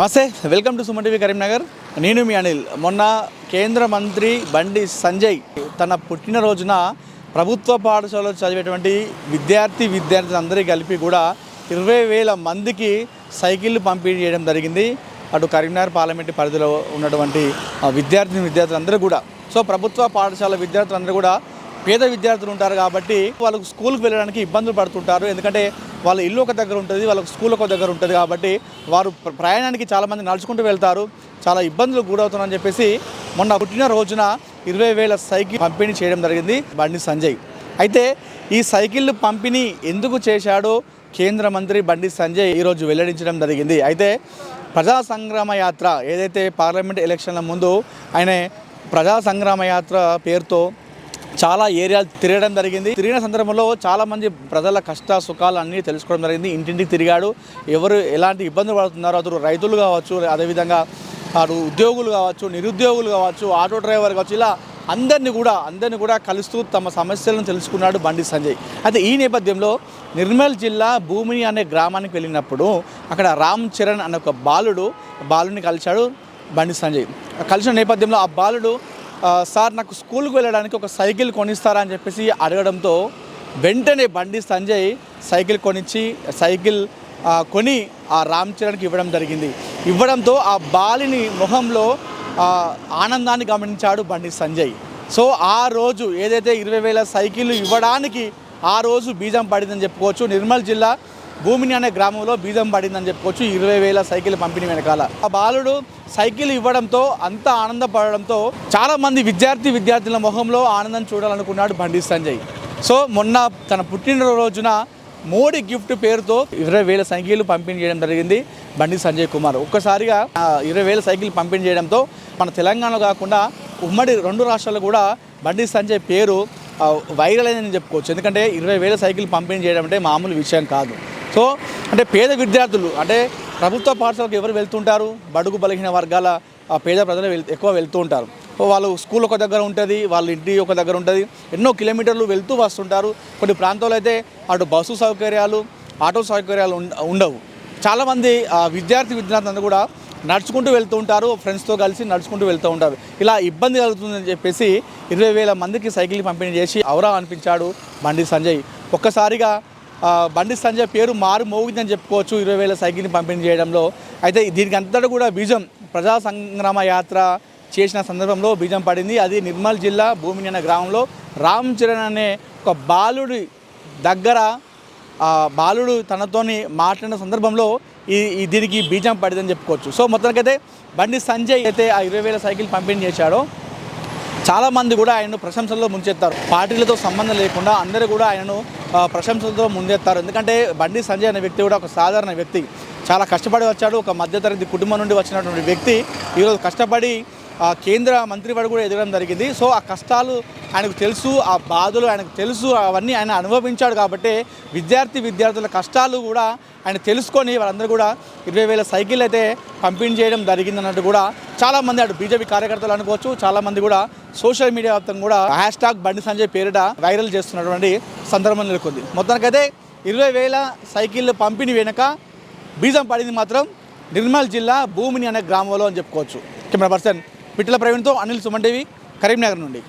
నమస్తే welcome to Suman TV Karimnagar. నేను మీ అనిల్. మొన్న కేంద్ర మంత్రి బండి సంజయ్ తన పుట్టినరోజున ప్రభుత్వ పాఠశాలలో చదివేటువంటి విద్యార్థి విద్యార్థులందరికీ కలిపి కూడా ఇరవై వేల మందికి సైకిళ్ళు పంపిణీ చేయడం జరిగింది. అటు కరీంనగర్ పార్లమెంటు పరిధిలో ఉన్నటువంటి విద్యార్థి విద్యార్థులందరూ కూడా. సో ప్రభుత్వ పాఠశాల విద్యార్థులందరూ కూడా పేద విద్యార్థులు ఉంటారు కాబట్టి వాళ్ళకు స్కూల్కి వెళ్ళడానికి ఇబ్బందులు పడుతుంటారు. ఎందుకంటే వాళ్ళ ఇల్లు ఒక దగ్గర ఉంటుంది వాళ్ళకు స్కూల్ ఒక దగ్గర ఉంటుంది కాబట్టి వారు ప్రయాణానికి చాలామంది నడుచుకుంటూ వెళ్తారు. చాలా ఇబ్బందులు గురవుతున్నారని చెప్పేసి మొన్న పుట్టిన రోజున ఇరవై వేల సైకిల్ పంపిణీ చేయడం జరిగింది బండి సంజయ్. అయితే ఈ సైకిళ్ళు పంపిణీ ఎందుకు చేశాడో కేంద్ర మంత్రి బండి సంజయ్ ఈరోజు వెల్లడించడం జరిగింది. అయితే ప్రజా సంగ్రామ యాత్ర ఏదైతే పార్లమెంట్ ఎలక్షన్ల ముందు ఆయన ప్రజా సంగ్రామ యాత్ర పేరుతో చాలా ఏరియాలు తిరగడం జరిగింది. తిరిగిన సందర్భంలో చాలా మంది ప్రజల కష్ట సుఖాలు అన్నీ తెలుసుకోవడం జరిగింది. ఇంటింటికి తిరిగాడు. ఎవరు ఎలాంటి ఇబ్బందులు పడుతున్నారో అతను రైతులు కావచ్చు అదేవిధంగా అటు ఉద్యోగులు కావచ్చు నిరుద్యోగులు కావచ్చు ఆటో డ్రైవర్ కావచ్చు ఇలా అందరినీ కూడా అందరినీ కూడా కలుస్తూ తమ సమస్యలను తెలుసుకున్నాడు బండి సంజయ్. అయితే ఈ నేపథ్యంలో నిర్మల్ జిల్లా భూమిని అనే గ్రామానికి వెళ్ళినప్పుడు అక్కడ రామ్ చరణ్ అనే ఒక బాలుడు బాలుని కలిశాడు బండి సంజయ్. కలిసిన నేపథ్యంలో ఆ బాలుడు సార్ నాకు స్కూల్కి వెళ్ళడానికి ఒక సైకిల్ కొనిస్తారా అని చెప్పేసి అడగడంతో వెంటనే బండి సంజయ్ సైకిల్ కొనిచ్చి సైకిల్ కొని ఆ రామ్ చరణ్కి ఇవ్వడం జరిగింది. ఇవ్వడంతో ఆ బాలిని మొహంలో ఆనందాన్ని గమనించాడు బండి సంజయ్. సో ఆ రోజు ఏదైతే ఇరవై వేల సైకిళ్ళు ఇవ్వడానికి ఆ రోజు బీజం పడిందని చెప్పుకోవచ్చు. నిర్మల్ జిల్లా భూమిని అనే గ్రామంలో బీజం పడిందని చెప్పుకోవచ్చు. ఇరవై వేల సైకిల్ పంపిణీ వెనకాల. ఆ బాలుడు సైకిల్ ఇవ్వడంతో అంత ఆనందపడడంతో చాలా మంది విద్యార్థి విద్యార్థుల మొహంలో ఆనందం చూడాలనుకున్నాడు బండి సంజయ్. సో మొన్న తన పుట్టినరోజున మోడీ గిఫ్ట్ పేరుతో ఇరవై వేల సైకిళ్ళు పంపిణీ చేయడం జరిగింది బండి సంజయ్ కుమార్. ఒక్కసారిగా ఇరవై వేల సైకిల్ పంపిణీ చేయడంతో మన తెలంగాణలో కాకుండా ఉమ్మడి రెండు రాష్ట్రాలు కూడా బండి సంజయ్ పేరు వైరల్ అయిందని చెప్పుకోవచ్చు. ఎందుకంటే ఇరవై వేల సైకిల్ పంపిణీ చేయడం అంటే మామూలు విషయం కాదు. సో అంటే పేద విద్యార్థులు అంటే ప్రభుత్వ పాఠశాలకు ఎవరు వెళ్తుంటారు? బడుగు బలహీన వర్గాల ఆ, పేద ప్రజలు ఎక్కువ వెళ్తూ ఉంటారు. వాళ్ళు స్కూల్ ఒక దగ్గర ఉంటుంది వాళ్ళ ఇంటి ఒక దగ్గర ఉంటుంది. ఎన్నో కిలోమీటర్లు వెళ్తూ వస్తుంటారు. కొన్ని ప్రాంతాల్లో అయితే అటు బస్సు సౌకర్యాలు ఆటో సౌకర్యాలు ఉండవు. చాలామంది ఆ, విద్యార్థి విద్యార్థులందరూ కూడా నడుచుకుంటూ వెళ్తూ ఉంటారు ఫ్రెండ్స్తో కలిసి నడుచుకుంటూ వెళ్తూ ఉంటారు. ఇలా ఇబ్బంది కలుగుతుందని చెప్పేసి ఇరవై వేల మందికి సైకిల్ పంపిణీ చేసి అవరా అనిపించాడు బండి సంజయ్. ఒక్కసారిగా బండి సంజయ్ పేరు మారు మోగిందని చెప్పుకోవచ్చు. ఇరవై వేల సైకిల్ని పంపిణీ చేయడంలో అయితే దీనికి అంతటా కూడా బీజం ప్రజా సంగ్రామ యాత్ర చేసిన సందర్భంలో బీజం పడింది. అది నిర్మల్ జిల్లా భూమిని అనే గ్రామంలో రామ్ చరణ్ అనే ఒక బాలుడి దగ్గర బాలుడు తనతోని మాట్లాడిన సందర్భంలో ఈ ఈ దీనికి బీజం పడిందని చెప్పుకోవచ్చు. సో మొత్తానికైతే బండి సంజయ్ అయితే ఆ ఇరవై వేల సైకిల్ పంపిణీ చేశాడో. చాలామంది కూడా ఆయనను ప్రశంసల్లో ముంచెత్తారు. పార్టీలతో సంబంధం లేకుండా అందరూ కూడా ఆయనను ప్రశంసలతో ముందెత్తారు ఎందుకంటే బండి సంజయ్ అనే వ్యక్తి కూడా ఒక సాధారణ వ్యక్తి. చాలా కష్టపడి వచ్చాడు. ఒక మధ్యతరగతి కుటుంబం నుండి వచ్చినటువంటి వ్యక్తి. ఈరోజు కష్టపడి కేంద్ర మంత్రివాడు కూడా ఎదగడం జరిగింది. సో ఆ కష్టాలు ఆయనకు తెలుసు ఆ బాధలు ఆయనకు తెలుసు అవన్నీ ఆయన అనుభవించాడు కాబట్టి విద్యార్థి విద్యార్థుల కష్టాలు కూడా ఆయన తెలుసుకొని వాళ్ళందరూ కూడా ఇరవై వేల సైకిల్ అయితే పంపిణీ చేయడం జరిగింది అన్నట్టు కూడా చాలామంది అటు బీజేపీ కార్యకర్తలు అనుకోవచ్చు. చాలామంది కూడా సోషల్ మీడియా వ్యాప్తంగా కూడా హ్యాష్ ట్యాగ్ బండి సంజయ్ పేరిట వైరల్ చేస్తున్నటువంటి సందర్భం నెలకొంది. మొత్తానికైతే ఇరవై వేల సైకిళ్ళు పంపిణీ వెనుక బీజం పడింది మాత్రం నిర్మల్ జిల్లా భూమిని అనే గ్రామంలో అని చెప్పుకోవచ్చు. కెమెరా పర్సన్ పిట్టల ప్రవీణ్తో అనిల్ సుమన్ కరీంనగర్ నుండి.